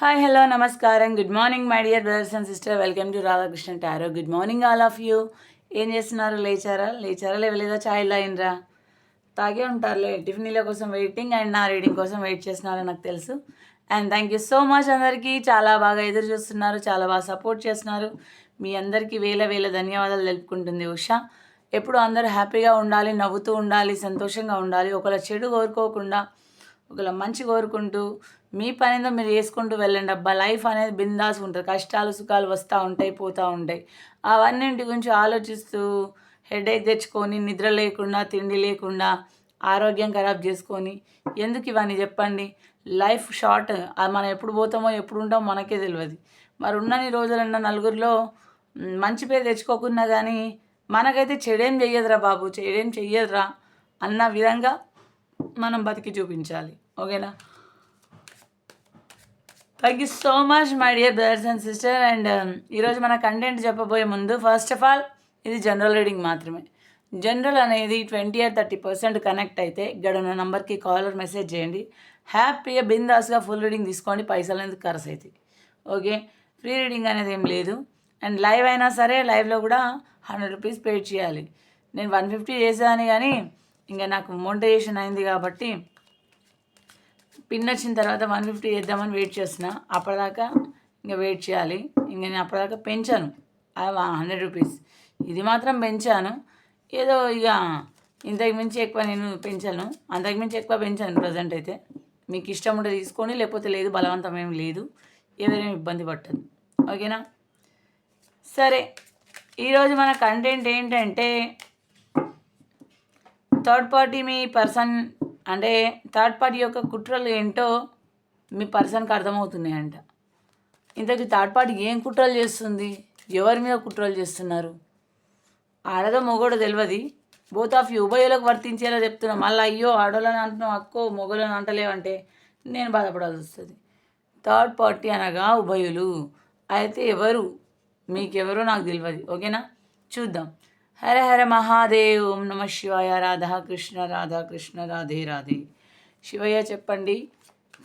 Hi hello నమస్కారం. Good morning my dear brothers and sister welcome to Radhakrishna tarot good morning all of you ఏం చేస్తున్నారు? లేచారా? లేచారా? లేవలేదా? ఛాయ్ లాయినరా తాగే ఉంటారులే. టిఫినీల కోసం వెయిటింగ్ అండ్ నా రీడింగ్ కోసం వెయిట్ చేస్తున్నారో నాకు తెలుసు. And thank you so much అందరికీ. చాలా బాగా ఎదురు చూస్తున్నారు. చాలా బాగా సపోర్ట్ చేస్తున్నారు. మీ అందరికీ వేల వేల ధన్యవాదాలు తెలుపుకుంటుంది ఉష. ఎప్పుడు అందరూ హ్యాపీగా ఉండాలి నవ్వుతూ ఉండాలి సంతోషంగా ఉండాలి. ఒకళ్ళ చెడు కోరుకోకుండా ఒకవేళ మంచి కోరుకుంటూ మీ పనితో మీరు చేసుకుంటూ వెళ్ళండి అబ్బా. లైఫ్ అనేది బిందాస్ ఉంటుంది. కష్టాలు సుఖాలు వస్తూ ఉంటాయి పోతూ ఉంటాయి. అవన్నింటి గురించి ఆలోచిస్తూ హెడేక్ తెచ్చుకొని నిద్ర లేకుండా తిండి లేకుండా ఆరోగ్యం ఖరాబ్ చేసుకొని ఎందుకు ఇవన్నీ చెప్పండి? Life short. అది మనం ఎప్పుడు పోతామో ఎప్పుడు ఉంటామో మనకే తెలియదు. మరి ఉన్నన్ని రోజులన్నా నలుగురిలో మంచి పేరు తెచ్చుకోకున్నా కానీ మనకైతే చెడేం చెయ్యదురా బాబు. చెడేం చెయ్యదురా అన్న విధంగా మనం బతికి చూపించాలి. ఓకేనా? Thank you so much my dear brothers and sister and ఈరోజు మన కంటెంట్ చెప్పబోయే ముందు ఫస్ట్ ఆఫ్ ఆల్ ఇది జనరల్ రీడింగ్ మాత్రమే. జనరల్ అనేది twenty or thirty percent connect అయితే గడున్న నెంబర్కి కాలర్ మెసేజ్ చేయండి. హ్యాపీగా బిందాస్గా ఫుల్ రీడింగ్ తీసుకోండి పైసలు అనేది ఖర్చు అవుతాయి ఓకే? ఫ్రీ రీడింగ్ అనేది ఏం లేదు. అండ్ లైవ్ అయినా సరే లైవ్లో కూడా హండ్రెడ్ రూపీస్ పే చేయాలి. నేను వన్ ఫిఫ్టీ చేసాను కానీ ఇంకా నాకు మోనిటైజేషన్ అయింది కాబట్టి పిన్ వచ్చిన తర్వాత వన్ ఫిఫ్టీ చేద్దామని వెయిట్ చేసిన అప్పటిదాకా ఇంకా వెయిట్ చేయాలి. ఇంకా నేను అప్పటిదాకా పెంచాను. హండ్రెడ్ రూపీస్ ఇది మాత్రం పెంచాను. ఏదో ఇక ఇంతకుమించి ఎక్కువ నేను పెంచాను. అంతకు మించి ఎక్కువ పెంచాను ప్రజెంట్ అయితే. మీకు ఇష్టం ఉంటే తీసుకోండి లేకపోతే లేదు బలవంతం ఏం లేదు. ఏదైనా ఇబ్బంది పట్టదు. ఓకేనా? సరే. ఈరోజు మన కంటెంట్ ఏంటంటే థర్డ్ పార్టీ మీ పర్సన్ అంటే థర్డ్ పార్టీ యొక్క కుట్రలు ఏంటో మీ పర్సన్కి అర్థమవుతున్నాయంట. ఇంతకీ థర్డ్ పార్టీ ఏం కుట్రలు చేస్తుంది? ఎవరి మీద కుట్రలు చేస్తున్నారు? ఆడదో మొగోడో తెలియదు బోత్ ఆఫ్ యూ ఉభయులకు వర్తించేలా చెప్తున్నా. మళ్ళీ అయ్యో ఆడోళ్ళని అంటున్నావు అక్కో మొగోళ్ళని అంటలేవంటే నేను బాధపడాల్సి వస్తుంది. థర్డ్ పార్టీ అనగా ఉభయులు. అయితే ఎవరు? మీకెవరో నాకు తెలియదు ఓకేనా? చూద్దాం. హర హర మహాదేవ్ ఓం నమ శివాయ రాధాకృష్ణ కృష్ణ రాధా కృష్ణ రాధే రాధే. శివయ్య చెప్పండి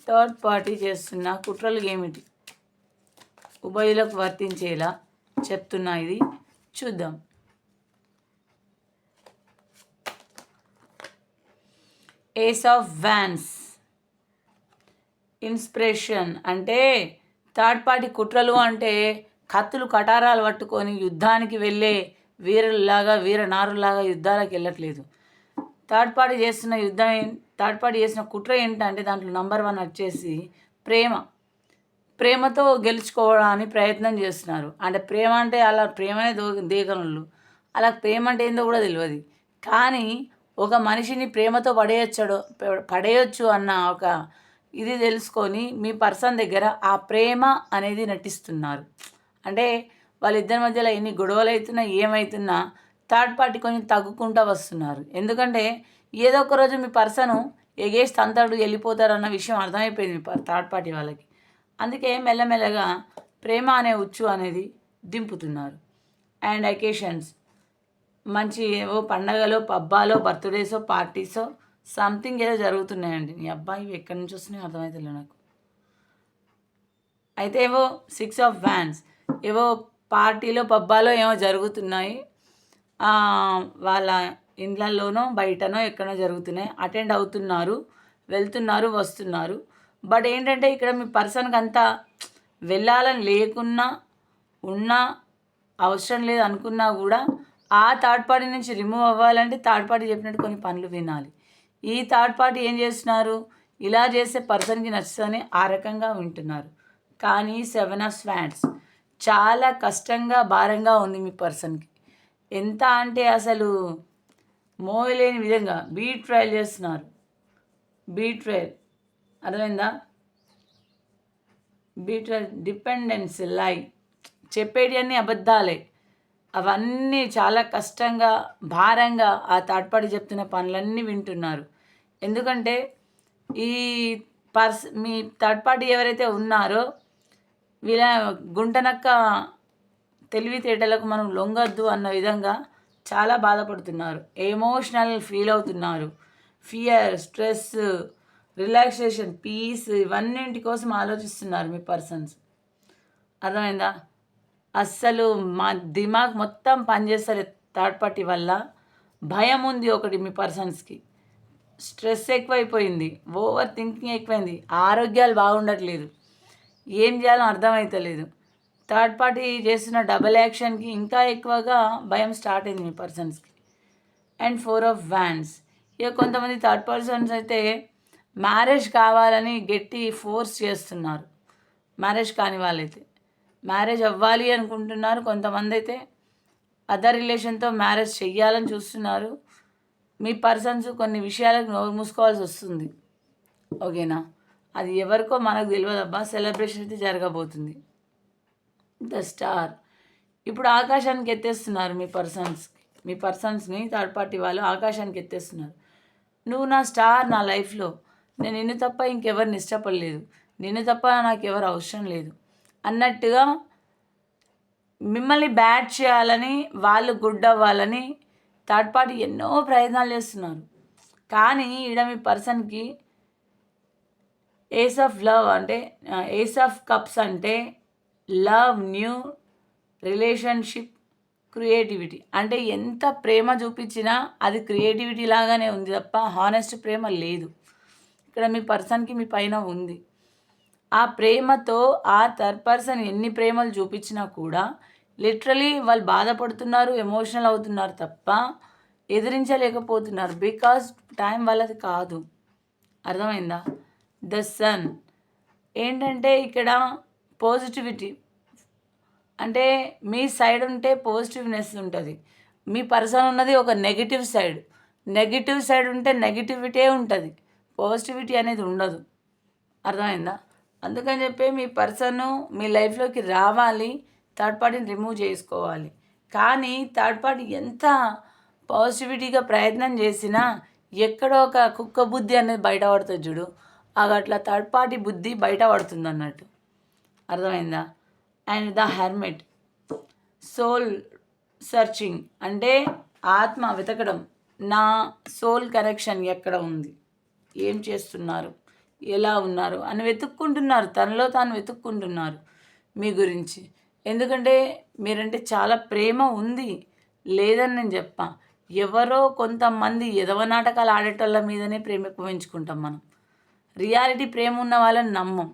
థర్డ్ పార్టీ చేస్తున్న కుట్రలు ఏమిటి? ఉభయులకు వర్తించేలా చెప్తున్నా ఇది. చూద్దాం. Ace of wands. ఇన్స్పిరేషన్ అంటే థర్డ్ పార్టీ కుట్రలు అంటే కత్తులు కటారాలు పట్టుకొని యుద్ధానికి వెళ్ళే వీరుల్లాగా వీరనారులాగా యుద్ధాలకు వెళ్ళట్లేదు. థర్డ్ పార్టీ చేస్తున్న యుద్ధం థర్డ్ పార్టీ చేసిన కుట్ర ఏంటంటే దాంట్లో నంబర్ వన్ వచ్చేసి ప్రేమ. ప్రేమతో గెలుచుకోవడానికి ప్రయత్నం చేస్తున్నారు. అంటే ప్రేమ అంటే అలా ప్రేమనే దో దేగనులు. అలా ప్రేమ అంటే ఏందో కూడా తెలియదు కానీ ఒక మనిషిని ప్రేమతో పడేయచ్చడో పడేయొచ్చు అన్న ఒక ఇది తెలుసుకొని మీ పర్సన్ దగ్గర ఆ ప్రేమ అనేది నటిస్తున్నారు. అంటే వాళ్ళిద్దరి మధ్యలో ఎన్ని గొడవలు అవుతున్నా ఏమవుతున్నా థర్డ్ పార్టీ కొంచెం తగ్గుకుంటూ వస్తున్నారు. ఎందుకంటే ఏదో ఒక రోజు మీ పర్సన్ ఎగేసి తంతాడు వెళ్ళిపోతారు అన్న విషయం అర్థమైపోయింది మీ థర్డ్ పార్టీ వాళ్ళకి. అందుకే మెల్లమెల్లగా ప్రేమ అనే ఉచ్చు అనేది దింపుతున్నారు. And occasions. మంచి ఏవో పండగలో పబ్బాలో బర్త్డేసో పార్టీసో సంథింగ్ ఏదో జరుగుతున్నాయండి. నీ అబ్బాయి ఎక్కడి నుంచి వస్తున్నాయో అర్థమవుతలే నాకు. అయితే ఏవో సిక్స్ ఆఫ్ వ్యాన్స్ ఏవో పార్టీలో పబ్బాలో ఏమో జరుగుతున్నాయి. వాళ్ళ ఇండ్లలోనో బయటనో ఎక్కడో జరుగుతున్నాయి. అటెండ్ అవుతున్నారు వెళ్తున్నారు వస్తున్నారు. బట్ ఏంటంటే ఇక్కడ మీ పర్సన్కి అంతా వెళ్ళాలని లేకున్నా ఉన్నా అవసరం లేదు అనుకున్నా కూడా ఆ థర్డ్ పార్టీ నుంచి రిమూవ్ అవ్వాలంటే థర్డ్ పార్టీ చెప్పినట్టు కొన్ని పనులు వినాలి. ఈ థర్డ్ పార్టీ ఏం చేస్తున్నారు? ఇలా చేస్తే పర్సన్కి నచ్చుతుందని ఆ రకంగా వింటున్నారు. కానీ సెవెన్ ఆఫ్ స్వాట్స్. చాలా కష్టంగా భారంగా ఉంది మీ పర్సన్కి. ఎంత అంటే అసలు మోయలేని విధంగా బీట్ ట్రయల్ చేస్తున్నారు. Betrayal. అర్థమైందా? Betrayal dependence lie. చెప్పేటి అన్నీ అబద్ధాలే. అవన్నీ చాలా కష్టంగా భారంగా ఆ థర్డ్ పార్టీ చెప్తున్న పనులన్నీ వింటున్నారు. ఎందుకంటే ఈ పర్స్ మీ థర్డ్ పార్టీ ఎవరైతే ఉన్నారో వీళ్ళ గుంటనక్క తెలివితేటలకు మనం లొంగద్దు అన్న విధంగా చాలా బాధపడుతున్నారు. ఎమోషనల్ ఫీల్ అవుతున్నారు. ఫియర్ స్ట్రెస్ రిలాక్సేషన్ పీస్ ఇవన్నింటి కోసం ఆలోచిస్తున్నారు మీ పర్సన్స్ అర్థమైందా? అస్సలు మా దిమాగ్ మొత్తం పనిచేస్తారు థర్డ్ పార్టీ వల్ల. భయం ఉంది ఒకటి మీ పర్సన్స్కి స్ట్రెస్ ఎక్కువైపోయింది. ఓవర్ థింకింగ్ ఎక్కువైంది. ఆరోగ్యాలు బాగుండట్లేదు. ఏం చేయాలో అర్థమవుతలేదు థర్డ్ పార్టీ చేస్తున్న డబల్ యాక్షన్కి ఇంకా ఎక్కువగా భయం స్టార్ట్ అయింది మీ పర్సన్స్కి. And four of wands. ఇక కొంతమంది థర్డ్ పర్సన్స్ అయితే మ్యారేజ్ కావాలని గట్టి ఫోర్స్ చేస్తున్నారు. మ్యారేజ్ కాని వాళ్ళైతే. మ్యారేజ్ అవ్వాలి అనుకుంటున్నారు కొంతమంది అయితే. అదర్ రిలేషన్తో మ్యారేజ్ చెయ్యాలని చూస్తున్నారు. మీ పర్సన్స్ కొన్ని విషయాలకు నోరు మూసుకోవాల్సి వస్తుంది. ఓకేనా? అది ఎవరికో మనకు తెలియదబ్బా సెలబ్రేషన్ అయితే జరగబోతుంది. ద స్టార్ ఇప్పుడు ఆకాశానికి ఎత్తేస్తున్నారు మీ పర్సన్స్కి మీ పర్సన్స్ని థర్డ్ పార్టీ వాళ్ళు ఆకాశానికి ఎత్తేస్తున్నారు. నువ్వు నా స్టార్ నా లైఫ్లో నేను నిన్ను తప్ప ఇంకెవరిని ఇష్టపడలేదు నిన్ను తప్ప నాకు ఎవరు అవసరం లేదు. అన్నట్టుగా మిమ్మల్ని బ్యాడ్ చేయాలని వాళ్ళు గుడ్ అవ్వాలని థర్డ్ పార్టీ ఎన్నో ప్రయత్నాలు చేస్తున్నారు. కానీ ఈడ మీ పర్సన్కి ఏస్ ఆఫ్ లవ్ అంటే ఏస్ ఆఫ్ కప్స్ అంటే లవ్ న్యూ రిలేషన్షిప్ క్రియేటివిటీ అంటే ఎంత ప్రేమ చూపించినా అది క్రియేటివిటీ లాగానే ఉంది తప్ప హానెస్ట్ ప్రేమ లేదు. ఇక్కడ మీ పర్సన్కి మీ పైన ఉంది. ఆ ప్రేమతో ఆ థర్డ్ పర్సన్ ఎన్ని ప్రేమలు చూపించినా కూడా లిటరలీ వాళ్ళు బాధపడుతున్నారు ఎమోషనల్ అవుతున్నారు తప్ప ఎదిరించలేకపోతున్నారు. బికాస్ టైం వాళ్ళది కాదు. అర్థమైందా? The sun. ఏంటంటే ఇక్కడ పాజిటివిటీ. అంటే మీ సైడ్ ఉంటే పాజిటివ్నెస్ ఉంటుంది. మీ పర్సన్ ఉన్నది ఒక నెగిటివ్ సైడ్. నెగిటివ్ సైడ్ ఉంటే నెగిటివిటీ ఉంటుంది. పాజిటివిటీ అనేది ఉండదు. అర్థమైందా? అందుకని చెప్పి మీ పర్సన్ మీ లైఫ్లోకి రావాలి థర్డ్ పార్టీని రిమూవ్ చేసుకోవాలి. కానీ థర్డ్ పార్టీ ఎంత పాజిటివిటీగా ప్రయత్నం చేసినా ఎక్కడో ఒక కుక్క బుద్ధి అనేది బయటపడుతుంది చూడు. అట్లా థర్డ్ పార్టీ బుద్ధి బయట పడుతుంది అన్నట్టు అర్థమైందా? And the hermit soul searching అంటే ఆత్మ వెతకడం. నా సోల్ కనెక్షన్ ఎక్కడ ఉంది? ఏం చేస్తున్నారు? ఎలా ఉన్నారు? అని వెతుక్కుంటున్నారు. తనలో తాను వెతుక్కుంటున్నారు మీ గురించి. ఎందుకంటే మీరంటే చాలా ప్రేమ ఉంది. లేదని నేను చెప్పా. ఎవరో కొంతమంది ఎదవ నాటకాలు ఆడేటోళ్ళ మీదనే ప్రేమ ఎక్కువ పెంచుకుంటాం మనం. రియాలిటీ ప్రేమ ఉన్న వాళ్ళని నమ్మం.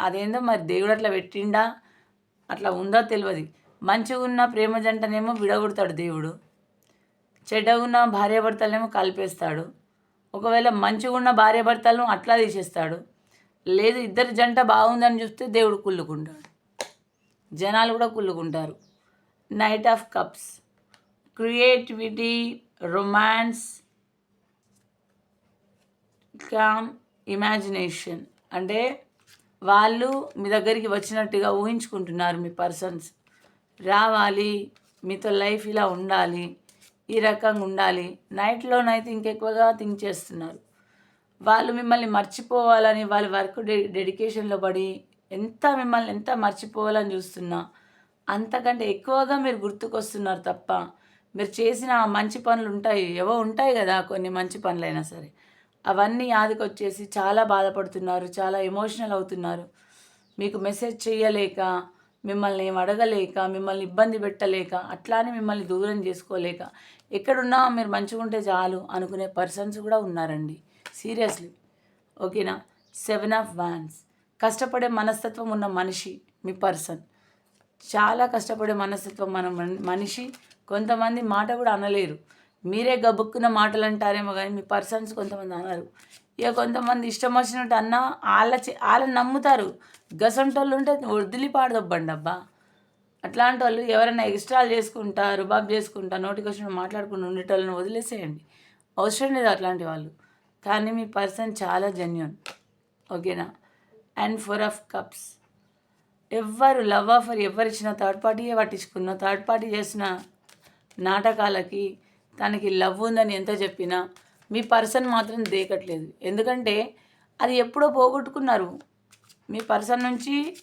అదేందో మరి దేవుడు అట్లా పెట్టిండా? అట్లా ఉందో తెలియదు మంచిగా ఉన్న ప్రేమ జంటనేమో విడగొడతాడు దేవుడు. చెడ్డగా ఉన్న భార్యాభర్తలనేమో కలిపేస్తాడు. ఒకవేళ మంచిగా ఉన్న భార్యాభర్తలను అట్లా తీసేస్తాడు. లేదు ఇద్దరు జంట బాగుందని చూస్తే దేవుడు కుళ్ళుకుంటాడు. జనాలు కూడా కుళ్ళుకుంటారు. Knight of cups creativity romance calm imagination అంటే వాళ్ళు మీ దగ్గరికి వచ్చినట్టుగా ఊహించుకుంటున్నారు మీ పర్సన్స్ రావాలి మీతో లైఫ్ ఇలా ఉండాలి ఈ రకంగా ఉండాలి. నైట్లోనైతే ఇంకెక్కువగా థింక్ చేస్తున్నారు. వాళ్ళు మిమ్మల్ని మర్చిపోవాలని వాళ్ళ వర్క్ డె డెడికేషన్లో పడి ఎంత మిమ్మల్ని ఎంత మర్చిపోవాలని చూస్తున్నా అంతకంటే ఎక్కువగా మీరు గుర్తుకొస్తున్నారు తప్ప మీరు చేసిన మంచి పనులు ఉంటాయి ఏవో ఉంటాయి కదా కొన్ని మంచి పనులైనా సరే. అవన్నీ యాదికొచ్చేసి చాలా బాధపడుతున్నారు చాలా ఎమోషనల్ అవుతున్నారు. మీకు మెసేజ్ చేయలేక మిమ్మల్ని ఏం అడగలేక మిమ్మల్ని ఇబ్బంది పెట్టలేక అట్లానే మిమ్మల్ని దూరం చేసుకోలేక ఎక్కడున్నా మీరు మంచిగా ఉంటే చాలు అనుకునే పర్సన్స్ కూడా ఉన్నారండి. సీరియస్లీ ఓకేనా సెవెన్ ఆఫ్ వ్యాన్స్ కష్టపడే మనస్తత్వం ఉన్న మనిషి మీ పర్సన్ చాలా కష్టపడే మనస్తత్వం మన మనిషి. కొంతమంది మాట కూడా అనలేరు. మీరే గబుక్కున్న మాటలు అంటారేమో కానీ మీ పర్సన్స్ కొంతమంది అన్నారు. ఇక కొంతమంది ఇష్టం వచ్చినట్టు అన్నా వాళ్ళ చే- వాళ్ళని నమ్ముతారు. గసంటోళ్ళు ఉంటే వదిలి పాడదబ్బండి అబ్బా. అట్లాంటి వాళ్ళు ఎవరైనా ఎక్స్ట్రాలు చేసుకుంటా రుబాబ్ చేసుకుంటా నోటికి వచ్చిన మాట్లాడుకుంటూ ఉండేటోళ్ళని వదిలేసేయండి. అవసరం లేదు అట్లాంటి వాళ్ళు. కానీ మీ పర్సన్ చాలా జెన్యున్. ఓకేనా? And four of cups. ఎవ్వరు లవ్ ఆఫర్ ఎవరు థర్డ్ పార్టీయే పట్టించుకున్నా థర్డ్ పార్టీ చేసిన నాటకాలకి తనకి లవ్ ఉందని ఎంత చెప్పినా మీ పర్సన్ మాత్రం దేకట్లేదు. ఎందుకంటే అది ఎప్పుడో పోగొట్టుకున్నారు. మీ పర్సన్ నుంచి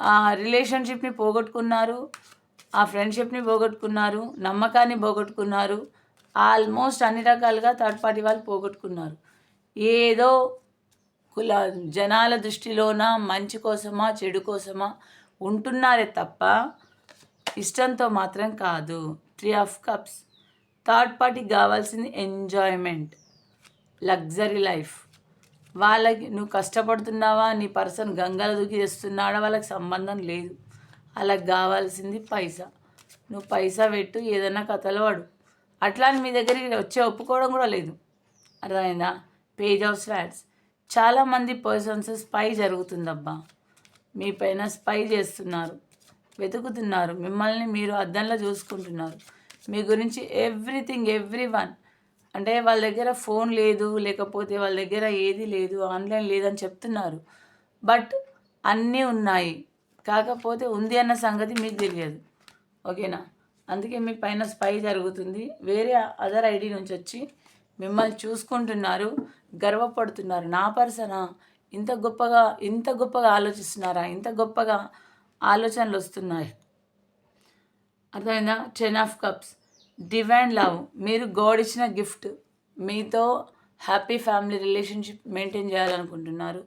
ఆ రిలేషన్షిప్ని పోగొట్టుకున్నారు ఆ ఫ్రెండ్షిప్ని పోగొట్టుకున్నారు నమ్మకాన్ని పోగొట్టుకున్నారు ఆల్మోస్ట్ అన్ని రకాలుగా థర్డ్ పార్టీ వాళ్ళు పోగొట్టుకున్నారు. ఏదో కుల జనాల దృష్టిలోన మంచి కోసమా చెడు కోసమా ఉంటున్నారే తప్ప ఇష్టంతో మాత్రం కాదు. Three of cups. థర్డ్ పార్టీకి కావాల్సింది ఎంజాయ్మెంట్ లగ్జరీ లైఫ్. వాళ్ళకి నువ్వు కష్టపడుతున్నావా నీ పర్సన్ గంగల దూకి చేస్తున్నాడా వాళ్ళకి సంబంధం లేదు. వాళ్ళకి కావాల్సింది పైసా. నువ్వు పైసా పెట్టు ఏదైనా కథలు వాడు అట్లా అని మీ దగ్గరికి వచ్చే ఒప్పుకోవడం కూడా లేదు. అర్థమైందా? పేజ్ ఆఫ్ స్వాట్స్ చాలామంది పర్సన్స్ స్పై జరుగుతుందబ్బా. మీ పైన స్పై చేస్తున్నారు. వెతుకుతున్నారు. మిమ్మల్ని మీరు అద్దంలో చూసుకుంటున్నారు. మీ గురించి ఎవ్రీథింగ్ ఎవ్రీ వన్ అంటే వాళ్ళ దగ్గర ఫోన్ లేదు లేకపోతే వాళ్ళ దగ్గర ఏది లేదు ఆన్లైన్ లేదని చెప్తున్నారు. బట్ అన్నీ ఉన్నాయి. కాకపోతే ఉంది అన్న సంగతి మీకు తెలియదు. ఓకేనా అందుకే మీ పైన స్పై జరుగుతుంది. వేరే అదర్ ఐడి నుంచి వచ్చి మిమ్మల్ని చూసుకుంటున్నారు గర్వపడుతున్నారు. నా పర్సనా? ఇంత గొప్పగా ఇంత గొప్పగా ఆలోచిస్తున్నారా? ఇంత గొప్పగా ఆలోచనలు వస్తున్నాయి. అర్థమైందా? Ten of cups divine love మీరు గాడ్ ఇచ్చిన గిఫ్ట్ మీతో హ్యాపీ ఫ్యామిలీ రిలేషన్షిప్ మెయింటైన్ చేయాలనుకుంటున్నారు.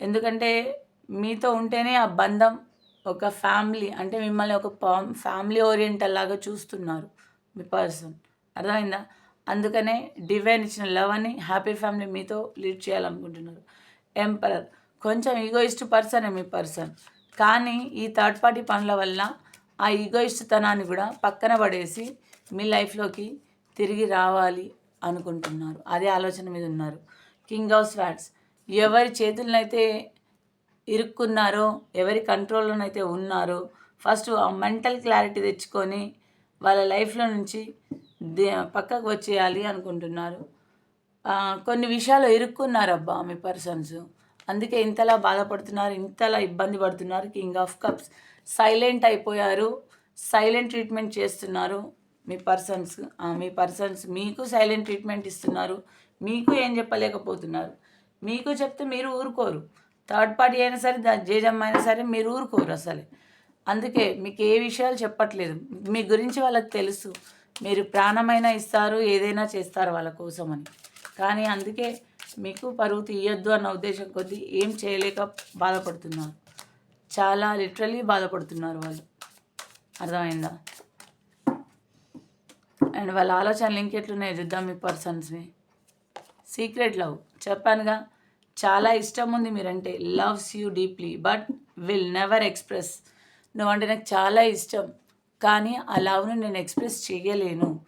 ఎందుకంటే మీతో ఉంటేనే ఆ బంధం ఒక ఫ్యామిలీ అంటే మిమ్మల్ని ఒక ఫ్యామిలీ ఓరియంటల్ లాగా చూస్తున్నారు మీ పర్సన్ అర్థమైందా? అందుకనే డివైన్ ఇచ్చిన లవ్ అని హ్యాపీ ఫ్యామిలీ మీతో లీడ్ చేయాలనుకుంటున్నారు. ఎంపరర్ కొంచెం ఈగోయిస్ట్ పర్సనే మీ పర్సన్ కానీ ఈ థర్డ్ పార్టీ పనుల వల్ల ఆ ఈగోయిస్ట్తనాన్ని కూడా పక్కన పడేసి మీ లైఫ్లోకి తిరిగి రావాలి అనుకుంటున్నారు. అదే ఆలోచన మీద ఉన్నారు. కింగ్ ఆఫ్ స్వాట్స్ ఎవరి చేతులనైతే ఇరుక్కున్నారో ఎవరి కంట్రోల్లోనైతే ఉన్నారో ఫస్ట్ ఆ మెంటల్ క్లారిటీ తెచ్చుకొని వాళ్ళ లైఫ్లో నుంచి పక్కకు వచ్చేయాలి అనుకుంటున్నారు. కొన్ని విషయాలు ఇరుక్కున్నారబ్బా మీ పర్సన్స్. అందుకే ఇంతలా బాధపడుతున్నారు ఇంతలా ఇబ్బంది పడుతున్నారు కింగ్ ఆఫ్ కప్స్. సైలెంట్ అయిపోయారు సైలెంట్ ట్రీట్మెంట్ చేస్తున్నారు మీ పర్సన్స్. మీ పర్సన్స్ మీకు సైలెంట్ ట్రీట్మెంట్ ఇస్తున్నారు మీకు ఏం చెప్పలేకపోతున్నారు. మీకు చెప్తే మీరు ఊరుకోరు. థర్డ్ పార్టీ అయినా సరే జేజమ్మ అయినా సరే మీరు ఊరుకోరు అసలే. అందుకే మీకు ఏ విషయాలు చెప్పట్లేదు. మీ గురించి వాళ్ళకి తెలుసు. మీరు ప్రాణమైనా ఇస్తారు ఏదైనా చేస్తారు వాళ్ళ కోసమని. కానీ అందుకే మీకు పరువు తీయొద్దు అన్న ఉద్దేశం కొద్దీ ఏం చేయలేక బాధపడుతున్నారు. చాలా లిటరలీ బాధపడుతున్నారు వాళ్ళు. అర్థమైందా? అండ్ వాళ్ళ ఆలోచనలు ఇంకెట్లున్నాయి చూద్దాం మీ పర్సన్స్ని సీక్రెట్ లవ్ చెప్పానుగా చాలా ఇష్టం ఉంది మీరంటే. Loves you deeply but will never express నువ్వంటే నాకు చాలా ఇష్టం కానీ ఆ లవ్ను నేను ఎక్స్ప్రెస్ చేయలేను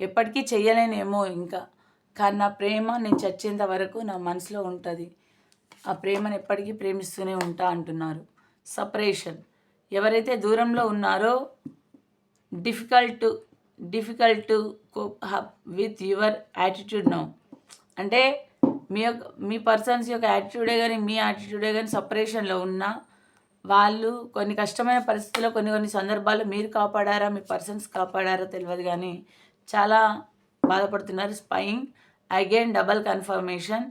ఎప్పటికీ చెయ్యలేనేమో ఇంకా. కానీ నా ప్రేమ నేను చచ్చేంత వరకు నా మనసులో ఉంటుంది. ఆ ప్రేమను ఎప్పటికీ ప్రేమిస్తూనే ఉంటా అంటున్నారు. సపరేషన్. ఎవరైతే దూరంలో ఉన్నారో difficult difficult with your attitude no అంటే మీ యొక్క మీ పర్సన్స్ యొక్క యాటిట్యూడే కానీ మీ యాటిట్యూడే కానీ సపరేషన్లో ఉన్నా వాళ్ళు కొన్ని కష్టమైన పరిస్థితుల్లో కొన్ని కొన్ని సందర్భాల్లో మీరు కాపాడారా మీ పర్సన్స్ కాపాడారా తెలియదు కానీ చాలా బాధపడుతున్నారు. Spying again double confirmation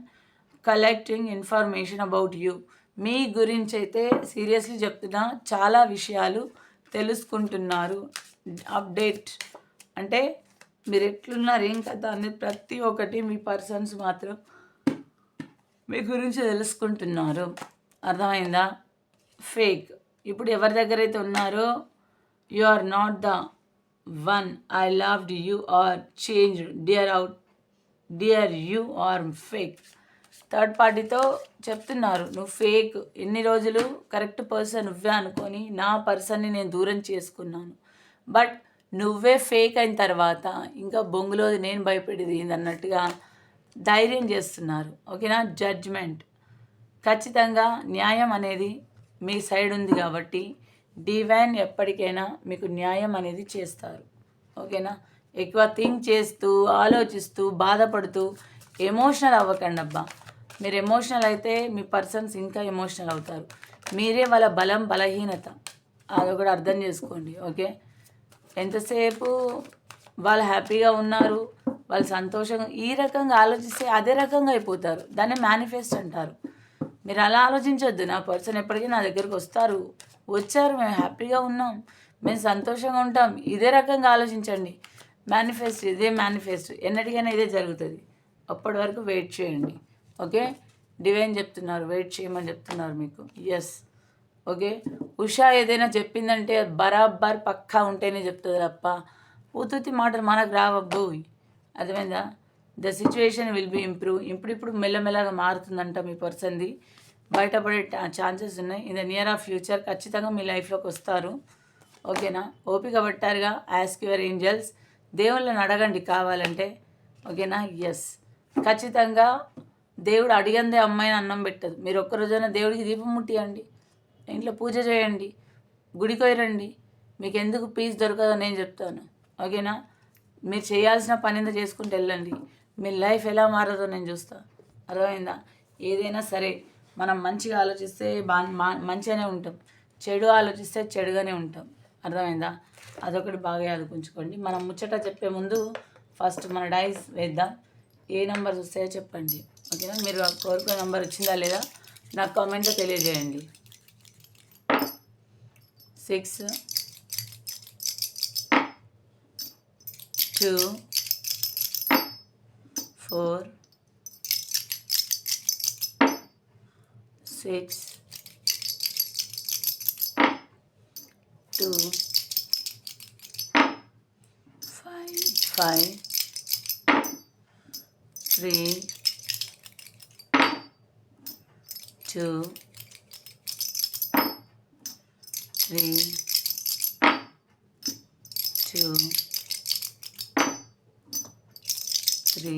collecting information about you మీ గురించి అయితే సీరియస్లీ చెప్తున్నా చాలా విషయాలు తెలుసుకుంటున్నారు. అప్డేట్. అంటే మీరు ఎట్లున్నారు ఏం కథ అనేది ప్రతి ఒక్కటి మీ పర్సన్స్ మాత్రం మీ గురించి తెలుసుకుంటున్నారు. అర్థమైందా? ఫేక్. ఇప్పుడు ఎవరి దగ్గర అయితే ఉన్నారో you are not the one. I loved you are change dear out dear you are fake. Third పార్టీతో చెప్తున్నారు. నువ్వు ఫేక్. ఎన్ని రోజులు కరెక్ట్ పర్సన్ నువ్వే అనుకొని నా పర్సన్ని నేను దూరం చేసుకున్నాను. బట్ నువ్వే ఫేక్ అయిన తర్వాత ఇంకా బొంగులో నేను భయపడేది అన్నట్టుగా ధైర్యం చేస్తున్నారు. ఓకేనా? జడ్జ్మెంట్. ఖచ్చితంగా న్యాయం అనేది మీ సైడ్ ఉంది కాబట్టి డివైన్ ఎప్పటికైనా మీకు న్యాయం అనేది చేస్తారు. ఓకేనా? ఎక్కువ థింక్ చేస్తూ ఆలోచిస్తూ బాధపడుతూ ఎమోషనల్ అవ్వకండి అబ్బా మీరు ఎమోషనల్ అయితే మీ పర్సన్స్ ఇంకా ఎమోషనల్ అవుతారు. మీరే వాళ్ళ బలం బలహీనత. అది కూడా అర్థం చేసుకోండి ఓకే? ఎంతసేపు వాళ్ళు హ్యాపీగా ఉన్నారు వాళ్ళు సంతోషంగా ఈ రకంగా ఆలోచిస్తే అదే రకంగా అయిపోతారు. దాన్ని మేనిఫెస్ట్ అంటారు. మీరు అలా ఆలోచించొద్దు. నా పర్సన్ ఎప్పటికీ నా దగ్గరికి వస్తారు. వచ్చారు మేము హ్యాపీగా ఉన్నాం మేము సంతోషంగా ఉంటాం. ఇదే రకంగా ఆలోచించండి. మేనిఫెస్ట్ ఇదే మేనిఫెస్ట్ ఎన్నటికైనా ఇదే జరుగుతుంది. అప్పటి వరకు వెయిట్ చేయండి. ఓకే? డివైన్ చెప్తున్నారు వెయిట్ చేయమని చెప్తున్నారు మీకు. Yes okay? ఉషా ఏదైనా చెప్పిందంటే అది బరాబర్ పక్కా ఉంటేనే చెప్తుంది తప్ప ఉతుతి మాటలు మనకు రావద్దు. అర్థమైందా? The situation will be improve ఇప్పుడు ఇప్పుడు మెల్లమెల్లగా మారుతుందంట మీ పర్సన్ది. బయటపడే ఛాన్సెస్ ఉన్నాయి. In the near of future ఖచ్చితంగా మీ లైఫ్లోకి వస్తారు. ఓకేనా? ఓపిక పట్టారుగా? యాస్క్ యువర్ ఏంజల్స్ దేవుళ్ళని అడగండి కావాలంటే. ఓకేనా? ఎస్ ఖచ్చితంగా దేవుడు అడిగందే అమ్మాయిని అన్నం పెట్టదు. మీరు ఒక్క రోజైనా దేవుడికి దీపం ముట్టియండి. ఇంట్లో పూజ చేయండి. గుడికి రండి మీకు ఎందుకు పీస్ దొరకదో నేను చెప్తాను. ఓకేనా? మీరు చేయాల్సిన పని ఎంత చేసుకుంటూ వెళ్ళండి. మీ లైఫ్ ఎలా మారదో నేను చూస్తాను అర్థమైందా? ఏదైనా సరే మనం మంచిగా ఆలోచిస్తే బా మా- మంచిగానే ఉంటాం. చెడు ఆలోచిస్తే చెడుగానే ఉంటాం. అర్థమైందా? అదొకటి బాగా యాదుకుంచుకోండి మనం ముచ్చట చెప్పే ముందు ఫస్ట్ మన డైస్ వేద్దాం. ఏ నెంబర్స్ వస్తాయో చెప్పండి. ఓకేనా? మీరు ఆ కోరుకునే నెంబర్ వచ్చిందా లేదా? నాకు కామెంట్లో తెలియజేయండి. Six two four six two five five three two three two three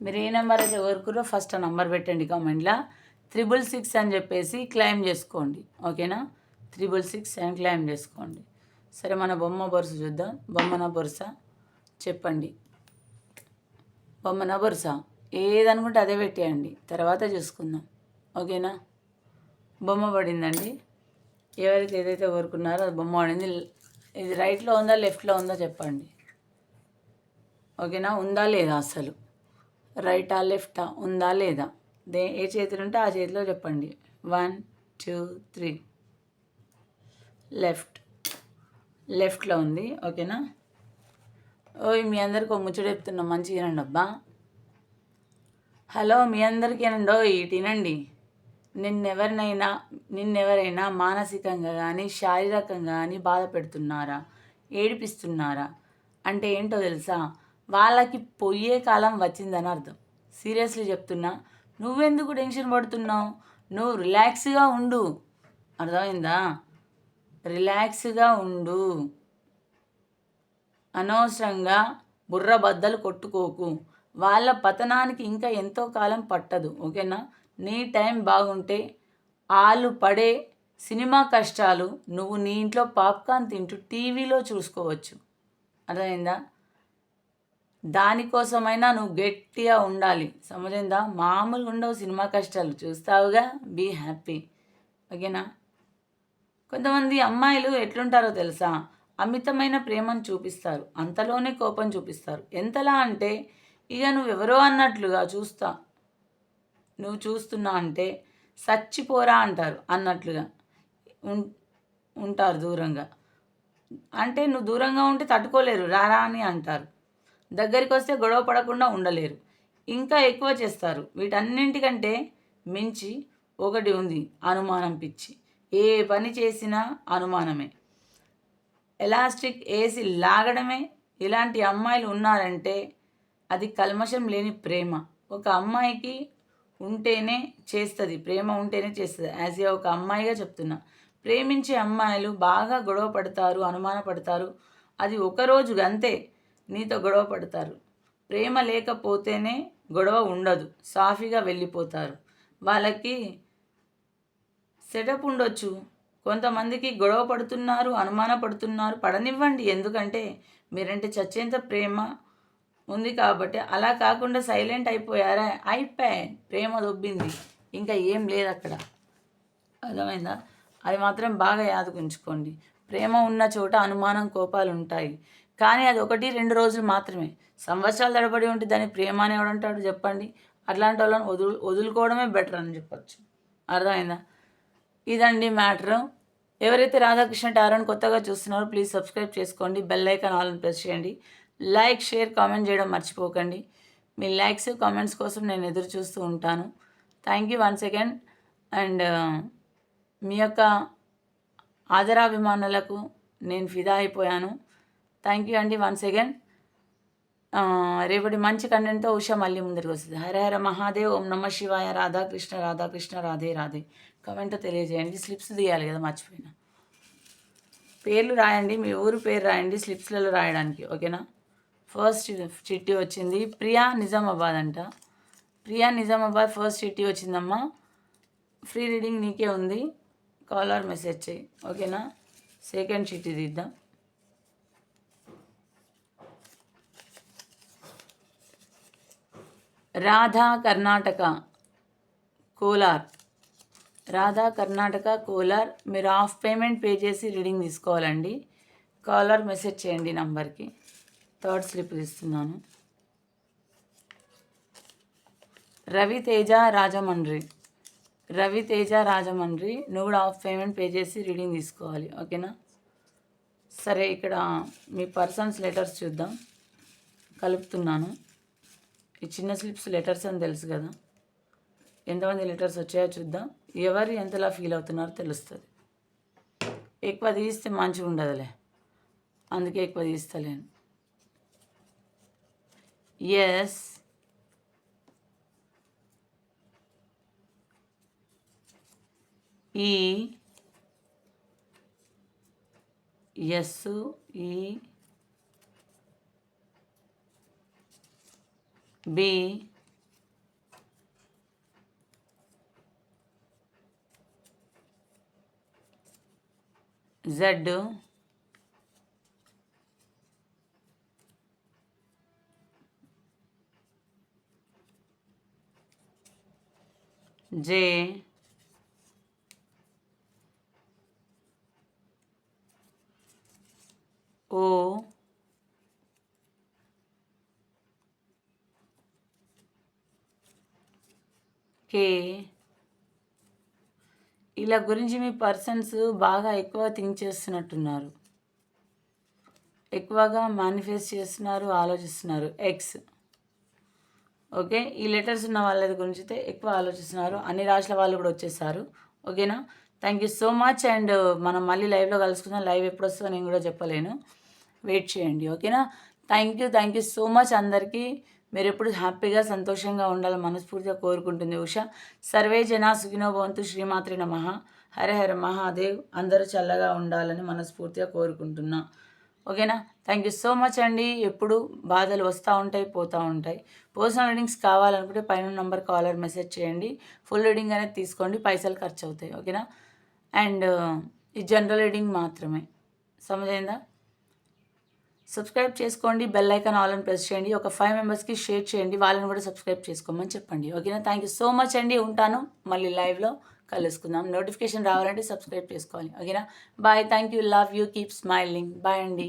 మీరు ఏ నెంబర్ అయితే కోరుకురో ఫస్ట్ ఆ నెంబర్ పెట్టండి కామెంట్లో త్రిబుల్ సిక్స్ అని చెప్పేసి క్లైమ్ చేసుకోండి. ఓకేనా త్రిబుల్ సిక్స్ అని క్లైమ్ చేసుకోండి. సరే మన బొమ్మ బొరుస చూద్దాం. బొమ్మన బొరుస చెప్పండి. బొమ్మన బొరుసా ఏదనుకుంటే అదే పెట్టేయండి. తర్వాత చూసుకుందాం. ఓకేనా? బొమ్మ పడిందండి. ఎవరైతే ఏదైతే కోరుకున్నారో అది బొమ్మ పడింది. ఇది రైట్లో ఉందా లెఫ్ట్లో ఉందా చెప్పండి. ఓకేనా? ఉందా లేదా అసలు? రైటా లెఫ్టా? ఉందా లేదా? దే ఏ చేతిలో ఉంటే ఆ చేతిలో చెప్పండి. One two three. లెఫ్ట్. లెఫ్ట్లో ఉంది. ఓకేనా? ఓయ్ మీ అందరికి ఒక ముచ్చట చెప్తున్నా మంచిగా వినండి అబ్బా. హలో మీ అందరికీ ఏనండి ఓయ్ తినండి. నిన్నెవరినైనా నిన్నెవరైనా మానసికంగా కానీ శారీరకంగా కానీ బాధ పెడుతున్నారా? ఏడిపిస్తున్నారా? అంటే ఏంటో తెలుసా? వాళ్ళకి పోయే కాలం వచ్చిందని అర్థం. సీరియస్లీ చెప్తున్నా. నువ్వెందుకు టెన్షన్ పడుతున్నావు? నువ్వు రిలాక్స్గా ఉండు. అర్థమైందా? రిలాక్స్గా ఉండు. అనవసరంగా బుర్ర బద్దలు కొట్టుకోకు. వాళ్ళ పతనానికి ఇంకా ఎంతో కాలం పట్టదు ఓకేనా? నీ టైం బాగుంటే వాళ్ళు పడే సినిమా కష్టాలు నువ్వు నీ ఇంట్లో పాప్కార్న్ తింటూ టీవీలో చూసుకోవచ్చు. అర్థమైందా? దానికోసమైనా నువ్వు గట్టిగా ఉండాలి. సమజైందా? మామూలుగా ఉండవు సినిమా కష్టాలు. చూస్తావుగా? Be happy. ఓకేనా? కొంతమంది అమ్మాయిలు ఎట్లుంటారో తెలుసా? అమితమైన ప్రేమను చూపిస్తారు. అంతలోనే కోపం చూపిస్తారు. ఎంతలా అంటే ఇక నువ్వెవరో అన్నట్లుగా చూస్తా నువ్వు చూస్తున్నా అంటే సచ్చిపోరా అంటారు అన్నట్లుగా ఉంటారు దూరంగా. అంటే నువ్వు దూరంగా ఉంటే తట్టుకోలేరు రారా అని అంటారు. దగ్గరికి వస్తే గొడవ పడకుండా ఉండలేరు. ఇంకా ఎక్కువ చేస్తారు. వీటన్నింటికంటే మించి ఒకటి ఉంది అనుమానం పిచ్చి. ఏ పని చేసినా అనుమానమే. ఎలాస్టిక్ వేసి లాగడమే? ఇలాంటి అమ్మాయిలు ఉన్నారంటే అది కల్మషం లేని ప్రేమ. ఒక అమ్మాయికి ఉంటేనే చేస్తుంది. ప్రేమ ఉంటేనే చేస్తుంది. యాజ్ ఏ ఒక అమ్మాయిగా చెప్తున్నా. ప్రేమించే అమ్మాయిలు బాగా గొడవ పడతారు అనుమానపడతారు అది ఒకరోజు అంతే. నీతో గొడవ పడతారు. ప్రేమ లేకపోతేనే గొడవ ఉండదు. సాఫీగా వెళ్ళిపోతారు. వాళ్ళకి సెటప్ ఉండొచ్చు. కొంతమందికి గొడవ పడుతున్నారు అనుమాన పడుతున్నారు పడనివ్వండి. ఎందుకంటే మీరంటే చచ్చేంత ప్రేమ ఉంది కాబట్టి అలా కాకుండా సైలెంట్ అయిపోయారా? అయిపోయాయి ప్రేమ దొబ్బింది. ఇంకా ఏం లేదు అక్కడ. అర్థమైందా? అది మాత్రం బాగా యాదగుంచుకోండి. ప్రేమ ఉన్న చోట అనుమానం కోపాలు ఉంటాయి. కానీ అది ఒకటి రెండు రోజులు మాత్రమే. సంవత్సరాలు తడబడి ఉంటే దాన్ని ప్రేమ అని ఎవడంటాడు? చెప్పండి. అట్లాంటి వాళ్ళని వదులు వదులుకోవడమే బెటర్ అని చెప్పచ్చు. అర్థమైందా? ఇదండి మ్యాటరు. ఎవరైతే రాధాకృష్ణ టారోని కొత్తగా చూస్తున్నారో ప్లీజ్ సబ్స్క్రైబ్ చేసుకోండి బెల్ ఐకాన్ ఆల్ ప్రెస్ చేయండి. లైక్ షేర్ కామెంట్ చేయడం మర్చిపోకండి. మీ లైక్స్ కామెంట్స్ కోసం నేను ఎదురు చూస్తూ ఉంటాను. Thank you once again and మీ యొక్క ఆదరాభిమానులకు నేను ఫిదా అయిపోయాను. థ్యాంక్ యూ అండి వన్స్ అగైన్ రేపటి మంచి కంటెంట్తో ఉష మళ్ళీ ముందరికి వస్తుంది. హర హర మహాదేవ్ ఓం నమ శివాయ రాధాకృష్ణ రాధాకృష్ణ రాధే రాధే. కమెంట్ తెలియజేయండి. స్లిప్స్ తీయాలి కదా మర్చిపోయినా. పేర్లు రాయండి మీ ఊరు పేరు రాయండి స్లిప్స్లలో రాయడానికి ఓకేనా? ఫస్ట్ చిట్టి వచ్చింది ప్రియా నిజామాబాద్ అంట. ప్రియా నిజామాబాద్ ఫస్ట్ చిట్టి వచ్చిందమ్మా. ఫ్రీ రీడింగ్ నీకే ఉంది. కాలర్ మెసేజ్ చేయి ఓకేనా? సెకండ్ చిట్టి తీద్దాం. రాధా కర్ణాటక కోలార్. రాధా కర్ణాటక కోలార్. మీరు ఆఫ్ పేమెంట్ పే చేసి రీడింగ్ తీసుకోవాలండి. కాలర్ మెసేజ్ చేయండి నంబర్కి. థర్డ్ స్లిప్ ఇస్తున్నాను రవితేజ రాజమండ్రి. రవితేజ రాజమండ్రి నువ్వు కూడా హాఫ్ పేమెంట్ పే చేసి రీడింగ్ తీసుకోవాలి ఓకేనా? సరే ఇక్కడ మీ పర్సన్స్ లెటర్స్ చూద్దాం. కలుపుతున్నాను. ఈ చిన్న స్లిప్స్ లెటర్స్ అని తెలుసు కదా. ఎంతమంది లెటర్స్ వచ్చాయో చూద్దాం. ఎవరు ఎంతలా ఫీల్ అవుతున్నారో తెలుస్తుంది. ఎక్కువ తీస్తే మంచిగా ఉండదులే. అందుకే ఎక్కువ తీస్తలేను. S E S E B Z J O K ఇలా గురించి మీ పర్సన్స్ బాగా ఎక్కువ థింక్ చేస్తున్నట్టున్నారు. ఎక్కువగా మేనిఫెస్ట్ చేస్తున్నారు ఆలోచిస్తున్నారు. ఎక్స్ ఓకే ఈ లెటర్స్ ఉన్న వాళ్ళ గురించి అయితే ఎక్కువ ఆలోచిస్తున్నారు. అన్ని రాష్ట్రాల వాళ్ళు కూడా వచ్చేసారు. ఓకేనా thank you so much and మనం మళ్ళీ లైవ్లో కలుసుకుందాం. లైవ్ ఎప్పుడు వస్తుందో నేను కూడా చెప్పలేను. వెయిట్ చేయండి. ఓకేనా thank you thank you so much అందరికీ. మీరు ఎప్పుడు హ్యాపీగా సంతోషంగా ఉండాలని మనస్ఫూర్తిగా కోరుకుంటుంది ఉష. సర్వే జన సుఖినో భవంతు శ్రీమాత్రి నమ. హర హర మహాదేవ్ అందరూ చల్లగా ఉండాలని మనస్ఫూర్తిగా కోరుకుంటున్నా. ఓకేనా? థ్యాంక్ యూ సో మచ్ అండి. ఎప్పుడు బాధలు వస్తూ ఉంటాయి పోతూ ఉంటాయి. పర్సనల్ రీడింగ్స్ కావాలనుకుంటే పైన నంబర్ కాలర్ మెసేజ్ చేయండి. ఫుల్ రీడింగ్ అనేది తీసుకోండి పైసలు ఖర్చు అవుతాయి ఓకేనా? అండ్ ఈ జనరల్ రీడింగ్ మాత్రమే. సమజైందా? సబ్స్క్రైబ్ చేసుకోండి బెల్ ఐకాన్ ఆల్ అని ప్రెస్ చేయండి ఒక ఫైవ్ మెంబర్స్కి షేర్ చేయండి వాళ్ళని కూడా సబ్స్క్రైబ్ చేసుకోమని చెప్పండి. ఓకేనా థ్యాంక్ యూ సో మచ్ అండి. ఉంటాను మళ్ళీ లైవ్లో కలుసుకుందాం. నోటిఫికేషన్ రావాలంటే సబ్స్క్రైబ్ చేసుకోవాలి. ఓకేనా bye thank you love you keep smiling bye అండి.